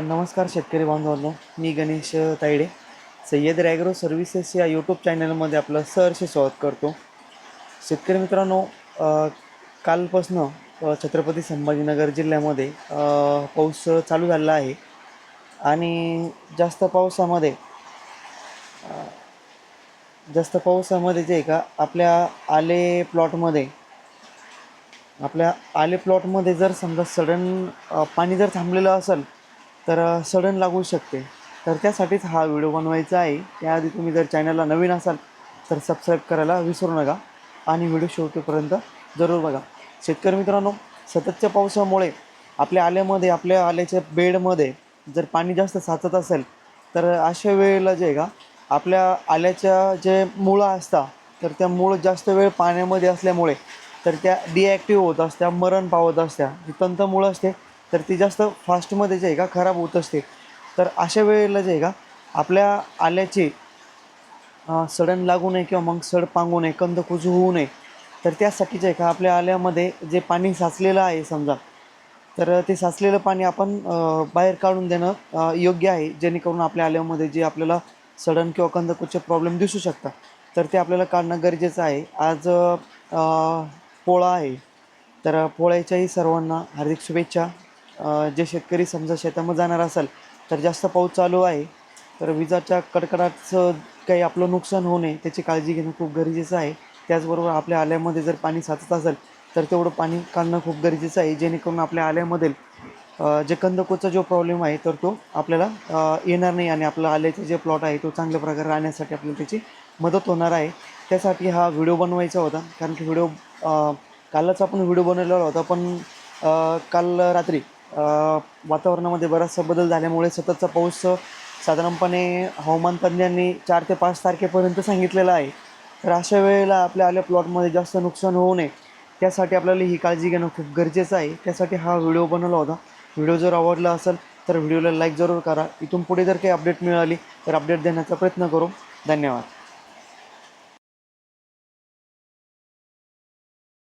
नमस्कार शेतकरी बांधवांनो. मी गणेश तायडे सय्यद रॅग्रो सर्व्हिसेस या यूट्यूब चॅनलमध्ये आपलं सहर्ष स्वागत करतो. शेतकरी मित्रांनो कालपासनं छत्रपती संभाजीनगर जिल्ह्यामध्ये पाऊस चालू झालेला आहे. आणि जास्त पावसामध्ये जास्त पावसामध्ये जे आहे का आपल्या आले प्लॉटमध्ये आपल्या आले प्लॉटमध्ये जर समजा सडन पाणी जर थांबलेलं असेल तर सडन लागू शकते. तर त्यासाठीच हा व्हिडिओ बनवायचा आहे. त्याआधी तुम्ही जर चॅनलला नवीन असाल तर सबस्क्राईब करायला विसरू नका आणि व्हिडिओ शेवटपर्यंत जरूर बघा. शेतकरी मित्रांनो सततच्या पावसामुळे आपल्या आल्यामध्ये आपल्या आल्याच्या बेडमध्ये जर पाणी जास्त साचत असेल तर अशा वेळेला जे आहे का आपल्या आल्याच्या जे मुळं असतात तर त्या मूळ जास्त वेळ पाण्यामध्ये असल्यामुळे तर त्या डिॲक्टिव्ह होत असत्या मरण पावत असत्या जी तंतमुळं असते तर ती जास्त फास्टमध्ये जे आहे का खराब होत असते. तर अशा वेळेला जे आहे का आपल्या आल्याची सडन लागू नये किंवा मग सड पांगू नये कंद कुजू होऊ नये. तर त्यासाठी जे आहे का आपल्या आल्यामध्ये जे पाणी साचलेलं आहे समजा तर ते साचलेलं पाणी आपण बाहेर काढून देणं योग्य आहे जेणेकरून आपल्या आल्यामध्ये जे आपल्याला सडन किंवा कंदकूचे प्रॉब्लेम दिसू शकतात. तर ते आपल्याला काढणं गरजेचं आहे. आज पोळा आहे. तर पोळ्याच्याही सर्वांना हार्दिक शुभेच्छा. जे शेतकरी समजा शेतामध्ये जाणार असेल तर जास्त पाऊस चालू आहे. तर विजाच्या कडकडाटचं काही आपलं नुकसान होऊ नये त्याची काळजी घेणं खूप गरजेचं आहे. त्याचबरोबर आपल्या आल्यामध्ये जर पाणी साचत असेल तर तेवढं पाणी काढणं खूप गरजेचं आहे. जेणेकरून आपल्या आल्यामधील जे कंदकोचा जो प्रॉब्लेम आहे तर तो आपल्याला येणार नाही आणि आपला आल्याचे जे प्लॉट आहे तो चांगल्या प्रकारे राहण्यासाठी आपल्याला त्याची मदत होणार आहे. त्यासाठी हा व्हिडिओ बनवायचा होता. कारण की व्हिडिओ कालच आपण व्हिडिओ बनवलेला होता. पण काल रात्री वातावरणामध्ये बराचसा बदल झाल्यामुळे सततचा पाऊस साधारणपणे हवामान तज्ज्ञांनी चार ते पाच तारखेपर्यंत सांगितलेला आहे. तर अशा वेळेला आपल्या आल्या प्लॉटमध्ये जास्त नुकसान होऊ नये त्यासाठी आपल्याला ही काळजी घेणं खूप गरजेचं आहे. त्यासाठी हा व्हिडिओ बनवला होता. व्हिडिओ जर आवडला असेल तर व्हिडिओला लाईक जरूर करा. इथून पुढे जर काही अपडेट मिळाली तर अपडेट देण्याचा प्रयत्न करू. धन्यवाद.